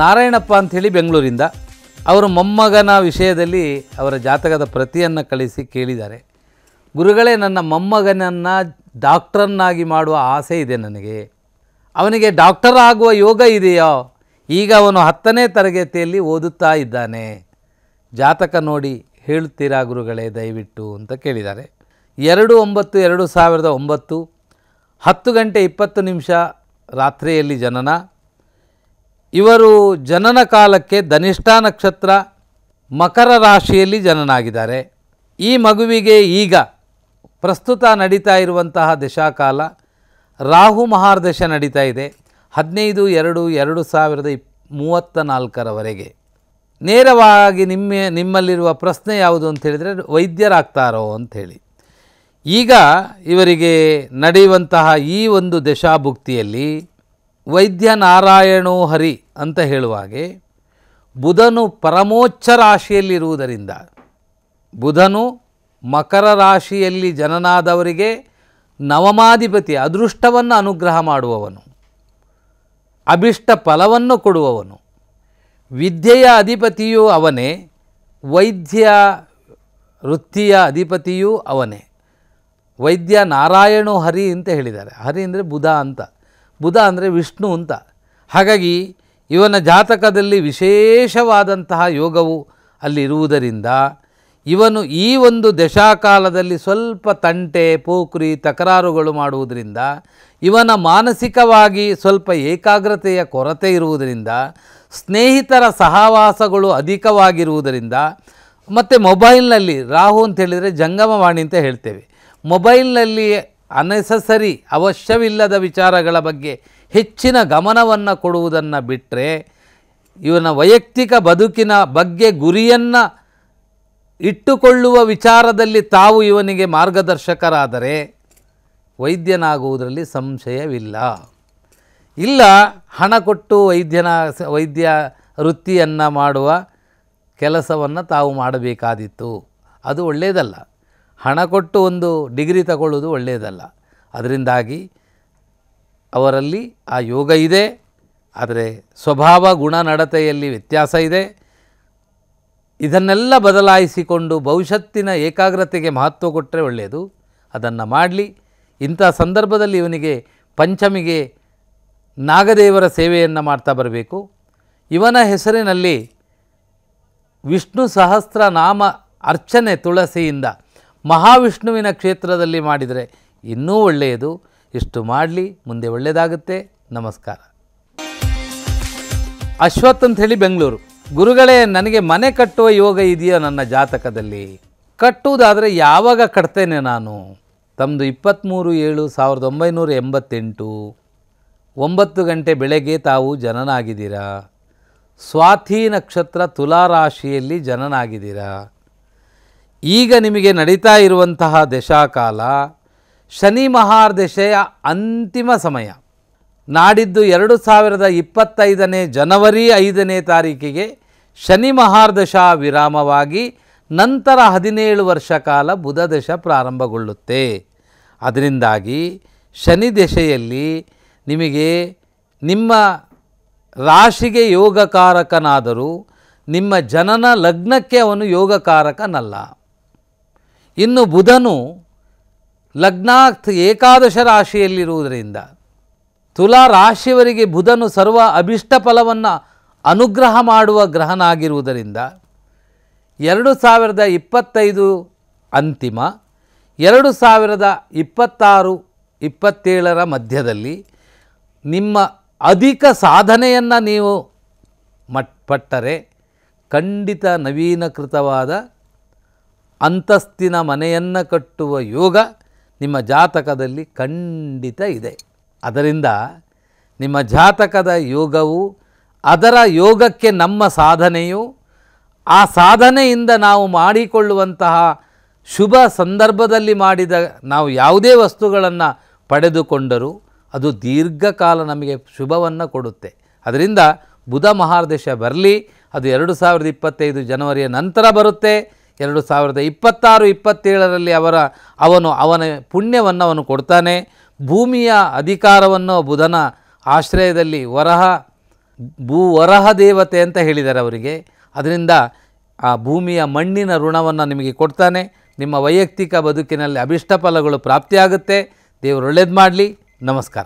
ನಾರಾಯಣಪ್ಪ ಅಂಥೇಳಿ ಬೆಂಗಳೂರಿಂದ ಅವರು ಮೊಮ್ಮಗನ ವಿಷಯದಲ್ಲಿ ಅವರ ಜಾತಕದ ಪ್ರತಿಯನ್ನು ಕಳಿಸಿ ಕೇಳಿದ್ದಾರೆ. ಗುರುಗಳೇ, ನನ್ನ ಮೊಮ್ಮಗನನ್ನು ಡಾಕ್ಟ್ರನ್ನಾಗಿ ಮಾಡುವ ಆಸೆ ಇದೆ ನನಗೆ. ಅವನಿಗೆ ಡಾಕ್ಟರ್ ಆಗುವ ಯೋಗ ಇದೆಯೋ? ಈಗ ಅವನು ಹತ್ತನೇ ತರಗತಿಯಲ್ಲಿ ಓದುತ್ತಾ ಇದ್ದಾನೆ. ಜಾತಕ ನೋಡಿ ಹೇಳುತ್ತೀರಾ ಗುರುಗಳೇ, ದಯವಿಟ್ಟು ಅಂತ ಕೇಳಿದ್ದಾರೆ. ಎರಡು ಒಂಬತ್ತು, ಎರಡು ಸಾವಿರದ ಒಂಬತ್ತು, ಹತ್ತು ಗಂಟೆ ಇಪ್ಪತ್ತು ನಿಮಿಷ ರಾತ್ರಿಯಲ್ಲಿ ಜನನ ಇವರು ಜನನ ಕಾಲಕ್ಕೆ ಧನಿಷ್ಠಾ ನಕ್ಷತ್ರ ಮಕರ ರಾಶಿಯಲ್ಲಿ ಜನನಾಗಿದ್ದಾರೆ. ಈ ಮಗುವಿಗೆ ಈಗ ಪ್ರಸ್ತುತ ನಡೀತಾ ಇರುವಂತಹ ದಶಾಕಾಲ ರಾಹು ಮಹಾರ್ದಶ ನಡೀತಾ ಇದೆ. ಹದಿನೈದು ಎರಡು ಎರಡು ಸಾವಿರದ ಇಪ್, ಮೂವತ್ತ ನಾಲ್ಕರವರೆಗೆ. ನೇರವಾಗಿ ನಿಮ್ಮ, ನಿಮ್ಮಲ್ಲಿರುವ ಪ್ರಶ್ನೆ ಯಾವುದು ಅಂತ ಹೇಳಿದರೆ ವೈದ್ಯರಾಗ್ತಾರೋ ಅಂಥೇಳಿ ಈಗ ಇವರಿಗೆ ನಡೆಯುವಂತಹ ಈ ಒಂದು ದಶಾಭುಕ್ತಿಯಲ್ಲಿ ವೈದ್ಯ ನಾರಾಯಣೋ ಹರಿ ಅಂತ ಹೇಳುವ ಹಾಗೆ ಬುಧನು ಪರಮೋಚ್ಚ ರಾಶಿಯಲ್ಲಿರುವುದರಿಂದ ಬುಧನು ಮಕರ ರಾಶಿಯಲ್ಲಿ ಜನನಾದವರಿಗೆ ನವಮಾಧಿಪತಿ ಅದೃಷ್ಟವನ್ನು ಅನುಗ್ರಹ ಮಾಡುವವನು. ಅಭಿಷ್ಟ ಫಲವನ್ನು ಕೊಡುವವನು. ವಿದ್ಯೆಯ ಅಧಿಪತಿಯೂ ಅವನೇ, ವೈದ್ಯ ವೃತ್ತಿಯ ಅಧಿಪತಿಯೂ ಅವನೇ. ವೈದ್ಯ ನಾರಾಯಣೋ ಹರಿ ಅಂತ ಹೇಳಿದ್ದಾರೆ. ಹರಿ ಅಂದರೆ ಬುಧ ಅಂತ. ಬುಧ ಅಂದರೆ ವಿಷ್ಣು ಅಂತ. ಹಾಗಾಗಿ ಇವನ ಜಾತಕದಲ್ಲಿ ವಿಶೇಷವಾದಂತಹ ಯೋಗವು ಅಲ್ಲಿರುವುದರಿಂದ ಇವನು ಈ ಒಂದು ದಶಾಕಾಲದಲ್ಲಿ ಸ್ವಲ್ಪ ತಂಟೆ, ಪೋಖ್ರಿ, ತಕರಾರುಗಳು ಮಾಡುವುದರಿಂದ ಇವನ ಮಾನಸಿಕವಾಗಿ ಸ್ವಲ್ಪ ಏಕಾಗ್ರತೆಯ ಕೊರತೆ ಇರುವುದರಿಂದ, ಸ್ನೇಹಿತರ ಸಹವಾಸಗಳು ಅಧಿಕವಾಗಿರುವುದರಿಂದ, ಮತ್ತು ಮೊಬೈಲ್ನಲ್ಲಿ ರಾಹು ಅಂತ ಹೇಳಿದರೆ ಜಂಗಮವಾಣಿ ಅಂತ ಹೇಳ್ತೇವೆ. ಮೊಬೈಲ್ನಲ್ಲಿ ಅನೆಸಸರಿ ಅವಶ್ಯವಿಲ್ಲದ ವಿಚಾರಗಳ ಬಗ್ಗೆ ಹೆಚ್ಚಿನ ಗಮನವನ್ನು ಕೊಡುವುದನ್ನು ಬಿಟ್ಟರೆ ಇವನ ವೈಯಕ್ತಿಕ ಬದುಕಿನ ಬಗ್ಗೆ ಗುರಿಯನ್ನು ಇಟ್ಟುಕೊಳ್ಳುವ ವಿಚಾರದಲ್ಲಿ ತಾವು ಇವನಿಗೆ ಮಾರ್ಗದರ್ಶಕರಾದರೆ ವೈದ್ಯನಾಗುವುದರಲ್ಲಿ ಸಂಶಯವಿಲ್ಲ. ಇಲ್ಲ, ಹಣ ಕೊಟ್ಟು ವೈದ್ಯನ, ವೈದ್ಯ ವೃತ್ತಿಯನ್ನು ಮಾಡುವ ಕೆಲಸವನ್ನು ತಾವು ಮಾಡಬೇಕಾದಿತ್ತು. ಅದು ಒಳ್ಳೆಯದಲ್ಲ ಹಣ ಕೊಟ್ಟು ಒಂದು ಡಿಗ್ರಿ ತಗೊಳ್ಳೋದು ಒಳ್ಳೆಯದಲ್ಲ. ಅದರಿಂದಾಗಿ ಅವರಲ್ಲಿ ಆ ಯೋಗ ಇದೆ, ಆದರೆ ಸ್ವಭಾವ ಗುಣ ನಡತೆಯಲ್ಲಿ ವ್ಯತ್ಯಾಸ ಇದೆ. ಇದನ್ನೆಲ್ಲ ಬದಲಾಯಿಸಿಕೊಂಡು ಭವಿಷ್ಯತ್ತಿನ ಏಕಾಗ್ರತೆಗೆ ಮಹತ್ವ ಕೊಟ್ಟರೆ ಒಳ್ಳೆಯದು. ಅದನ್ನು ಮಾಡಲಿ. ಇಂಥ ಸಂದರ್ಭದಲ್ಲಿ ಇವನಿಗೆ ಪಂಚಮಿಗೆ ನಾಗದೇವರ ಸೇವೆಯನ್ನು ಮಾಡ್ತಾ ಬರಬೇಕು. ಇವನ ಹೆಸರಿನಲ್ಲಿ ವಿಷ್ಣು ಸಹಸ್ರ ನಾಮ ಅರ್ಚನೆ ತುಳಸಿಯಿಂದ ಮಹಾವಿಷ್ಣುವಿನ ಕ್ಷೇತ್ರದಲ್ಲಿ ಮಾಡಿದರೆ ಇನ್ನೂ ಒಳ್ಳೆಯದು. ಇಷ್ಟು ಮಾಡಲಿ, ಮುಂದೆ ಒಳ್ಳೆಯದಾಗುತ್ತೆ. ನಮಸ್ಕಾರ. ಅಶ್ವಥ್ ಅಂತ ಹೇಳಿ ಬೆಂಗಳೂರು. ಗುರುಗಳೇ, ನನಗೆ ಮನೆ ಕಟ್ಟುವ ಯೋಗ ಇದೆಯೋ ನನ್ನ ಜಾತಕದಲ್ಲಿ? ಕಟ್ಟುವುದಾದರೆ ಯಾವಾಗ ಕಟ್ತೇನೆ ನಾನು? ತಮ್ಮದು ಇಪ್ಪತ್ತ್ಮೂರು ಏಳು ಸಾವಿರದ ಒಂಬೈನೂರ ಎಂಬತ್ತೆಂಟು. ಒಂಬತ್ತು ಗಂಟೆ ಬೆಳಗ್ಗೆ ತಾವು ಜನನಾಗಿದ್ದೀರಾ? ಸ್ವಾತಿ ನಕ್ಷತ್ರ ತುಲಾರಾಶಿಯಲ್ಲಿ ಜನನಾಗಿದ್ದೀರಾ? ಈಗ ನಿಮಗೆ ನಡೀತಾ ಇರುವಂತಹ ದಶಾಕಾಲ ಶನಿ ಮಹಾರ್ದಶೆಯ ಅಂತಿಮ ಸಮಯ. ನಾಡಿದ್ದು ಎರಡು ಸಾವಿರದ ಇಪ್ಪತ್ತೈದನೇ ಜನವರಿ ಐದನೇ ತಾರೀಕಿಗೆ ಶನಿ ಮಹಾರ್ದಶ ವಿರಾಮವಾಗಿ ನಂತರ ಹದಿನೇಳು ವರ್ಷ ಕಾಲ ಬುಧ ದಶ ಪ್ರಾರಂಭಗೊಳ್ಳುತ್ತೆ. ಅದರಿಂದಾಗಿ ಶನಿ ದಶೆಯಲ್ಲಿ ನಿಮಗೆ ನಿಮ್ಮ ರಾಶಿಗೆ ಯೋಗಕಾರಕನಾದರೂ ನಿಮ್ಮ ಜನನ ಲಗ್ನಕ್ಕೆ ಅವನು ಯೋಗಕಾರಕನಲ್ಲ. ಇನ್ನು ಬುಧನು ಲಗ್ನಾಕ್ತ ಏಕಾದಶ ರಾಶಿಯಲ್ಲಿರುವುದರಿಂದ ತುಲಾ ರಾಶಿಯವರಿಗೆ ಬುಧನು ಸರ್ವ ಅಭಿಷ್ಟ ಫಲವನ್ನು ಅನುಗ್ರಹ ಮಾಡುವ ಗ್ರಹನಾಗಿರುವುದರಿಂದ ಎರಡು ಸಾವಿರದ ಇಪ್ಪತ್ತೈದು ಅಂತಿಮ, ಎರಡು ಸಾವಿರದ ಇಪ್ಪತ್ತಾರು, ಇಪ್ಪತ್ತೇಳರ ಮಧ್ಯದಲ್ಲಿ ನಿಮ್ಮ ಅಧಿಕ ಸಾಧನೆಯನ್ನು ನೀವು ಮಟ್, ಪಟ್ಟರೆ ಖಂಡಿತ ನವೀನಕೃತವಾದ ಅಂತಸ್ತಿನ ಮನೆಯನ್ನು ಕಟ್ಟುವ ಯೋಗ ನಿಮ್ಮ ಜಾತಕದಲ್ಲಿ ಖಂಡಿತ ಇದೆ. ಅದರಿಂದ ನಿಮ್ಮ ಜಾತಕದ ಯೋಗವು ಅದರ ಯೋಗಕ್ಕೆ ನಮ್ಮ ಸಾಧನೆಯು ಆ ಸಾಧನೆಯಿಂದ ನಾವು ಮಾಡಿಕೊಳ್ಳುವಂತಹ ಶುಭ ಸಂದರ್ಭದಲ್ಲಿ ಮಾಡಿದ ನಾವು ಯಾವುದೇ ವಸ್ತುಗಳನ್ನು ಪಡೆದುಕೊಂಡರೂ ಅದು ದೀರ್ಘಕಾಲ ನಮಗೆ ಶುಭವನ್ನು ಕೊಡುತ್ತೆ. ಅದರಿಂದ ಬುಧ ಮಹಾರ್ದೇಶ ಬರಲಿ, ಅದು ಎರಡು ಸಾವಿರದ ಇಪ್ಪತ್ತೈದು ಜನವರಿಯ ನಂತರ ಬರುತ್ತೆ. ಎರಡು ಸಾವಿರದ ಇಪ್ಪತ್ತಾರು, ಇಪ್ಪತ್ತೇಳರಲ್ಲಿ ಅವರ, ಅವನು ಅವನ ಪುಣ್ಯವನ್ನು ಅವನು ಕೊಡ್ತಾನೆ. ಭೂಮಿಯ ಅಧಿಕಾರವನ್ನು ಬುಧನ ಆಶ್ರಯದಲ್ಲಿ ವರಹ, ಭೂ ವರಹ ದೇವತೆ ಅಂತ ಹೇಳಿದ್ದಾರೆ ಅವರಿಗೆ. ಅದರಿಂದ ಆ ಭೂಮಿಯ ಮಣ್ಣಿನ ಋಣವನ್ನು ನಿಮಗೆ ಕೊಡ್ತಾನೆ. ನಿಮ್ಮ ವೈಯಕ್ತಿಕ ಬದುಕಿನಲ್ಲಿ ಅಭಿಷ್ಟ ಫಲಗಳು ಪ್ರಾಪ್ತಿಯಾಗುತ್ತೆ. ದೇವರು ಒಳ್ಳೇದು ಮಾಡಲಿ. ನಮಸ್ಕಾರ.